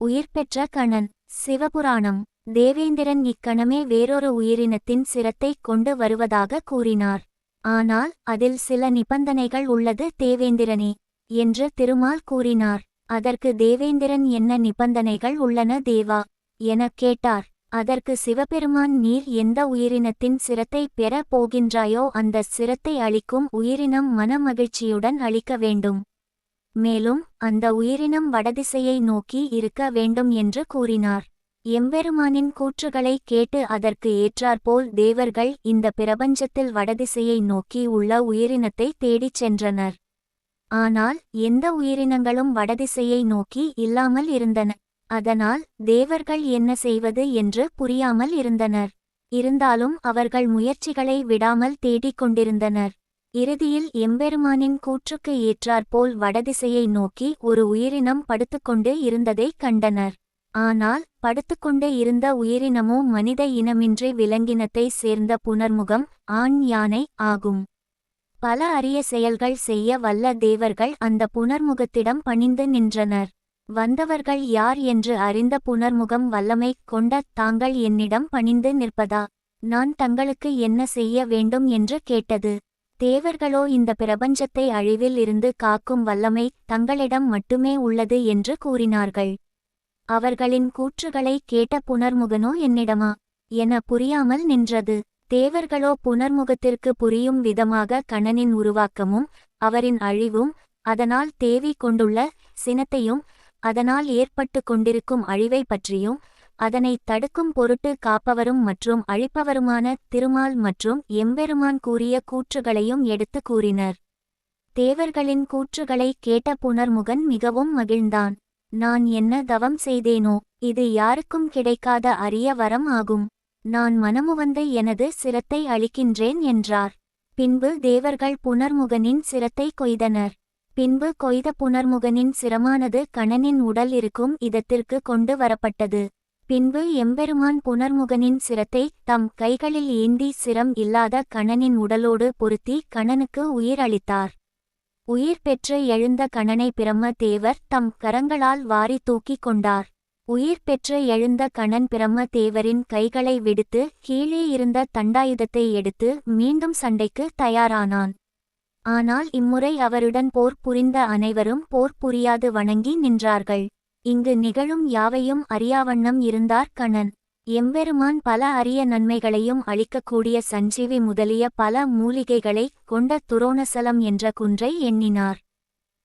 உயிர் பெற்ற கணன் சிவபுராணம். தேவேந்திரன் இக்கணமே வேறொரு உயிரினத்தின் சிரத்தை கொண்டு வருவதாக கூறினார். ஆனால் அதில் சில நிபந்தனைகள் உள்ளது தேவேந்திரனே என்று திருமால் கூறினார். அதற்கு தேவேந்திரன் என்ன நிபந்தனைகள் உள்ளன தேவா எனக் கேட்டார். அதற்கு சிவபெருமான் நீர் எந்த உயிரினத்தின் சிரத்தை பெற போகின்றாயோ அந்த சிரத்தை அளிக்கும் உயிரினம் மனமகிழ்ச்சியுடன் அளிக்க வேண்டும். மேலும் அந்த உயிரினம் வடதிசையை நோக்கி இருக்க வேண்டும் என்று கூறினார். எம்பெருமானின் கூற்றுகளை கேட்டு அதற்கு ஏற்றாற்போல் தேவர்கள் இந்த பிரபஞ்சத்தில் வடதிசையை நோக்கி உள்ள உயிரினத்தை தேடிச் சென்றனர். ஆனால் எந்த உயிரினங்களும் வடதிசையை நோக்கி இல்லாமல் இருந்தன. அதனால் தேவர்கள் என்ன செய்வது என்று புரியாமல் இருந்தனர். இருந்தாலும் அவர்கள் முயற்சிகளை விடாமல் தேடிக் கொண்டிருந்தனர். இறுதியில் எம்பெருமானின் கூற்றுக்கு ஏற்றாற்போல் வடதிசையை நோக்கி ஒரு உயிரினம் படுத்துக்கொண்டு இருந்ததைக் கண்டனர். ஆனால் படுத்துக்கொண்டு இருந்த உயிரினமோ மனித இனமின்றி விலங்கினத்தை சேர்ந்த புனர்முகம் ஆண் யானை ஆகும். பல அரிய செயல்கள் செய்ய வல்ல தேவர்கள் அந்த புனர்முகத்திடம் பணிந்து நின்றனர். வந்தவர்கள் யார் என்று அறிந்த புனர்முகம் வல்லமை கொண்ட தாங்கள் என்னிடம் பணிந்து நிற்பதா? நான் தங்களுக்கு என்ன செய்ய வேண்டும் என்று கேட்டது. தேவர்களோ இந்த பிரபஞ்சத்தை அழிவில் இருந்து காக்கும் வல்லமை தங்களிடம் மட்டுமே உள்ளது என்று கூறினார்கள். அவர்களின் கூற்றுகளை கேட்ட புனர்முகனோ என்னிடமா? என புரியாமல் நின்றது. தேவர்களோ புனர்முகத்திற்கு புரியும் விதமாக கணனின் உருவாக்கமும் அவரின் அழிவும் அதனால் தேவி கொண்டுள்ள சினத்தையும் அதனால் ஏற்பட்டு கொண்டிருக்கும் அழிவை பற்றியும் அதனை தடுக்கும் பொருட்டு காப்பவரும் மற்றும் அழிப்பவருமான திருமால் மற்றும் எம்பெருமான் கூறிய கூற்றுகளையும் எடுத்து கூறினர். தேவர்களின் கூற்றுகளை கேட்ட புனர்முகன் மிகவும் மகிழ்ந்தான். நான் என்ன தவம் செய்தேனோ இது யாருக்கும் கிடைக்காத அரிய வரம் ஆகும். நான் மனமுவந்து எனது சிரத்தை அளிக்கின்றேன் என்றார். பின்பு தேவர்கள் புனர்முகனின் சிரத்தை கொய்தனர். பின்பு கொய்த புனர்முகனின் சிரமானது கணனின் உடல் இருக்கும் இதத்திற்கு கொண்டு வரப்பட்டது. பின்பு எம்பெருமான் புனர்முகனின் சிரத்தை தம் கைகளில் ஏந்தி சிரம் இல்லாத கணனின் உடலோடு பொருத்தி கணனுக்கு உயிர் அளித்தார். உயிர் பெற்று எழுந்த கணனை பிரம்ம தேவர் தம் கரங்களால் வாரி தூக்கிக் கொண்டார். உயிர் பெற்று எழுந்த கணன் பிரம்ம தேவரின் கைகளை விடுத்து கீழே இருந்த தண்டாயுதத்தை எடுத்து மீண்டும் சண்டைக்கு தயாரானான். ஆனால் இம்முறை அவருடன் போர் புரிந்த அனைவரும் போர் புரியாது வணங்கி நின்றார்கள். இங்கு நிகழும் யாவையும் அறியாவண்ணம் இருந்தார் கணன் எம்பெருமான் பல அரிய நன்மைகளையும் அளிக்கக்கூடிய சஞ்சீவி முதலிய பல மூலிகைகளை கொண்ட துரோணசலம் என்ற குன்றை எண்ணினார்.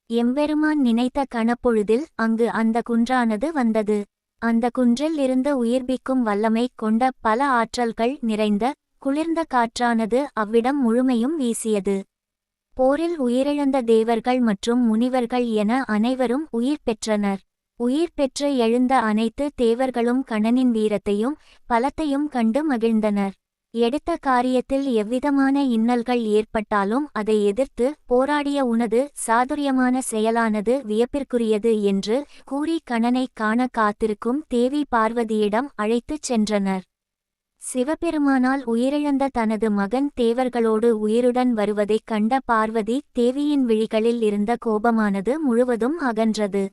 எம்பெருமான் நினைத்த கணப்பொழுதில் அங்கு அந்த குன்றானது வந்தது. அந்த குன்றில் இருந்து உயிர்ப்பிக்கும் வல்லமை கொண்ட பல ஆற்றல்கள் நிறைந்த குளிர்ந்த காற்றானது அவ்விடம் முழுமையும் வீசியது. போரில் உயிரிழந்த தேவர்கள் மற்றும் முனிவர்கள் என அனைவரும் உயிர் பெற்றனர். உயிர் பெற்று எழுந்த அனைத்து தேவர்களும் கணனின் வீரத்தையும் பலத்தையும் கண்டு மகிழ்ந்தனர். எடுத்த காரியத்தில் எவ்விதமான இன்னல்கள் ஏற்பட்டாலும் அதை எதிர்த்து போராடிய உனது சாதுரியமான செயலானது வியப்பிற்குரியது என்று கூறி கணனை காண காத்திருக்கும் தேவி பார்வதியிடம் அழைத்துச் சென்றனர். சிவபெருமானால் உயிரிழந்த தனது மகன் தேவர்களோடு உயிருடன் வருவதைக் கண்ட பார்வதி தேவியின் விழிகளில் இருந்த கோபமானது முழுவதும் அகன்றது.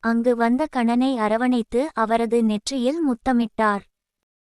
அங்கு வந்த கணனை அரவணைத்து அவரது நெற்றியில் முத்தமிட்டார்.